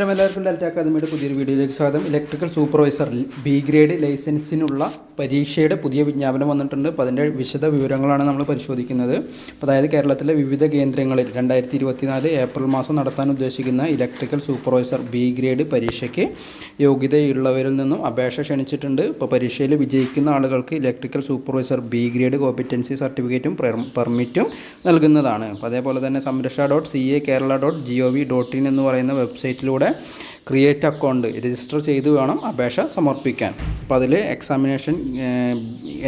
എല്ലാവർക്കും ഡെൽറ്റ അക്കാദമിയുടെ പുതിയൊരു വീഡിയോയിലേക്ക് സ്വാഗതം. ഇലക്ട്രിക്കൽ സൂപ്പർവൈസർ ബി ഗ്രേഡ് ലൈസൻസിനുള്ള പരീക്ഷയുടെ പുതിയ വിജ്ഞാപനം വന്നിട്ടുണ്ട്. അപ്പോൾ അതിന്റെ വിശദ വിവരങ്ങളാണ് നമ്മൾ പരിശോധിക്കുന്നത്. അപ്പോൾ അതായത് കേരളത്തിലെ വിവിധ കേന്ദ്രങ്ങളിൽ രണ്ടായിരത്തി ഇരുപത്തിനാല് ഏപ്രിൽ മാസം നടത്താൻ ഉദ്ദേശിക്കുന്ന ഇലക്ട്രിക്കൽ സൂപ്പർവൈസർ ബി ഗ്രേഡ് പരീക്ഷയ്ക്ക് യോഗ്യതയുള്ളവരിൽ നിന്നും അപേക്ഷ ക്ഷണിച്ചിട്ടുണ്ട്. ഇപ്പോൾ പരീക്ഷയിൽ വിജയിക്കുന്ന ആളുകൾക്ക് electrical supervisor B grade competency സർട്ടിഫിക്കറ്റും പെർമിറ്റും നൽകുന്നതാണ്. അപ്പോൾ അതേപോലെ തന്നെ Samraksha dot C A Kerala dot G O V dot in എന്ന് പറയുന്ന വെബ്സൈറ്റിലൂടെ கூட ക്രിയേറ്റ് അക്കൗണ്ട് രജിസ്റ്റർ ചെയ്തു വേണം അപേക്ഷ സമർപ്പിക്കാൻ. അപ്പോൾ അതിൽ എക്സാമിനേഷൻ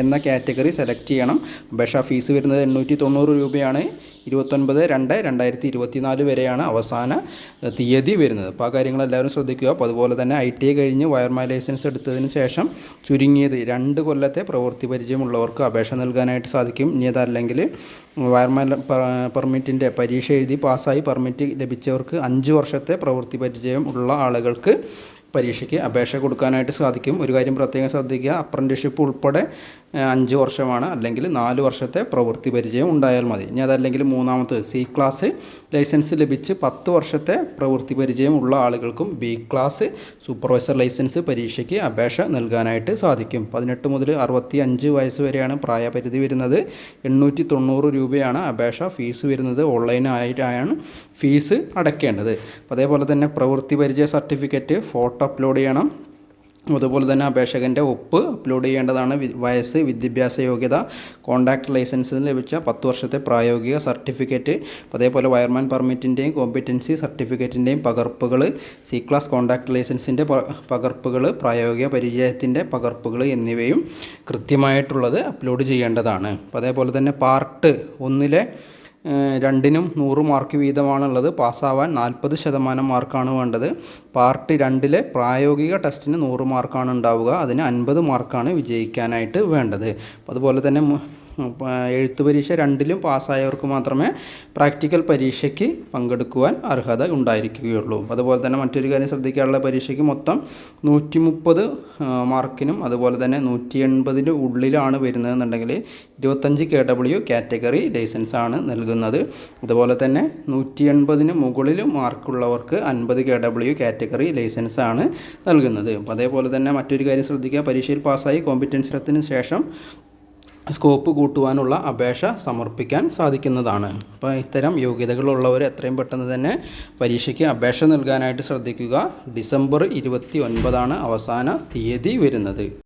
എന്ന കാറ്റഗറി സെലക്ട് ചെയ്യണം. അപേക്ഷ ഫീസ് വരുന്നത് എണ്ണൂറ്റി തൊണ്ണൂറ് രൂപയാണ്. ഇരുപത്തൊൻപത് രണ്ട് രണ്ടായിരത്തി ഇരുപത്തിനാല് വരെയാണ് അവസാന തീയതി വരുന്നത്. അപ്പോൾ ആ കാര്യങ്ങൾ എല്ലാവരും ശ്രദ്ധിക്കുക. അപ്പോൾ അതുപോലെ തന്നെ ഐ ടി ഐ കഴിഞ്ഞ് വയർമാൻ ലൈസൻസ് എടുത്തതിന് ശേഷം ചുരുങ്ങിയത് രണ്ട് കൊല്ലത്തെ പ്രവൃത്തി പരിചയമുള്ളവർക്ക് അപേക്ഷ നൽകാനായിട്ട് സാധിക്കും. ഇനി അതല്ലെങ്കിൽ വയർമാൻ പെർമിറ്റിന്റെ പരീക്ഷ എഴുതി പാസ്സായി പെർമിറ്റ് ലഭിച്ചവർക്ക് അഞ്ച് വർഷത്തെ പ്രവൃത്തി പരിചയം ഉള്ള ആളുകൾക്ക് പരീക്ഷയ്ക്ക് അപേക്ഷ കൊടുക്കാനായിട്ട് സാധിക്കും. ഒരു കാര്യം പ്രത്യേകം ശ്രദ്ധിക്കുക അപ്രന്റിഷിപ്പ് ഉൾപ്പെടെ അഞ്ച് വർഷമാണ്. അല്ലെങ്കിൽ നാല് വർഷത്തെ പ്രവൃത്തി പരിചയം ഉണ്ടായാൽ മതി. ഇനി അതല്ലെങ്കിൽ മൂന്നാമത് സി ക്ലാസ് ലൈസൻസ് ലഭിച്ച് പത്ത് വർഷത്തെ പ്രവൃത്തി പരിചയം ഉള്ള ആളുകൾക്കും ബി ക്ലാസ് സൂപ്പർവൈസർ ലൈസൻസ് പരീക്ഷയ്ക്ക് അപേക്ഷ നൽകാനായിട്ട് സാധിക്കും. പതിനെട്ട് മുതൽ അറുപത്തി അഞ്ച് വയസ്സ് വരെയാണ് പ്രായപരിധി വരുന്നത്. എണ്ണൂറ്റി തൊണ്ണൂറ് രൂപയാണ് അപേക്ഷ ഫീസ് വരുന്നത്. ഓൺലൈനായിട്ടാണ് ഫീസ് അടയ്ക്കേണ്ടത്. അപ്പോൾ അതേപോലെ തന്നെ പ്രവൃത്തി പരിചയ സർട്ടിഫിക്കറ്റ് ഫോട്ടോ അപ്ലോഡ് ചെയ്യണം. അതുപോലെ തന്നെ അപേക്ഷകന്റെ ഒപ്പ് അപ്ലോഡ് ചെയ്യേണ്ടതാണ്. വയസ്സ് വിദ്യാഭ്യാസ യോഗ്യത കോൺടാക്ട് ലൈസൻസിന് ലഭിച്ച പത്ത് വർഷത്തെ പ്രായോഗിക സർട്ടിഫിക്കറ്റ്. അതേപോലെ വയർമാൻ പെർമിറ്റിന്റെയും കോമ്പിറ്റൻസി സർട്ടിഫിക്കറ്റിന്റെയും പകർപ്പുകൾ സി ക്ലാസ് കോൺടാക്ട് ലൈസൻസിന്റെ പകർപ്പുകൾ പ്രായോഗിക പരിചയത്തിന്റെ പകർപ്പുകൾ എന്നിവയും കൃത്യമായിട്ടുള്ളത് അപ്ലോഡ് ചെയ്യേണ്ടതാണ്. അതേപോലെ തന്നെ പാർട്ട് ഒന്നിലെ രണ്ടിനും നൂറ് മാർക്ക് വീതമാണുള്ളത്. പാസ്സാവാൻ നാൽപ്പത് ശതമാനം മാർക്കാണ് വേണ്ടത്. പാർട്ട് രണ്ടിലെ പ്രായോഗിക ടെസ്റ്റിന് നൂറ് മാർക്കാണ് ഉണ്ടാവുക. അതിന് അൻപത് മാർക്കാണ് വിജയിക്കാനായിട്ട് വേണ്ടത്. അതുപോലെ തന്നെ എഴുത്ത് പരീക്ഷ രണ്ടിലും പാസ്സായവർക്ക് മാത്രമേ പ്രാക്ടിക്കൽ പരീക്ഷയ്ക്ക് പങ്കെടുക്കുവാൻ അർഹത ഉണ്ടായിരിക്കുകയുള്ളൂ. അതുപോലെ തന്നെ മറ്റൊരു കാര്യം ശ്രദ്ധിക്കാനുള്ള പരീക്ഷയ്ക്ക് മൊത്തം നൂറ്റി മുപ്പത് മാർക്കിനും അതുപോലെ തന്നെ നൂറ്റി എൺപതിന് ഉള്ളിലാണ് വരുന്നതെന്നുണ്ടെങ്കിൽ ഇരുപത്തഞ്ച് കെ ഡബ്ല്യു കാറ്റഗറി ആണ് നൽകുന്നത്. അതുപോലെ തന്നെ നൂറ്റി എൺപതിന് മുകളിൽ മാർക്കുള്ളവർക്ക് അൻപത് കെ ഡബ്ല്യു കാറ്റഗറി ആണ് നൽകുന്നത്. അപ്പോൾ അതേപോലെ തന്നെ മറ്റൊരു കാര്യം ശ്രദ്ധിക്കുക പരീക്ഷയിൽ പാസ്സായി കോമ്പറ്റൻസ് ശേഷം സ്കോപ്പ് കൂട്ടുവാനുള്ള അപേക്ഷ സമർപ്പിക്കാൻ സാധിക്കുന്നതാണ്. അപ്പോൾ ഇത്തരം യോഗ്യതകളുള്ളവർ എത്രയും പെട്ടെന്ന് തന്നെ പരീക്ഷയ്ക്ക് അപേക്ഷ നൽകാനായിട്ട് ശ്രദ്ധിക്കുക. ഡിസംബർ ഇരുപത്തി ഒൻപതാണ് അവസാന തീയതി വരുന്നത്.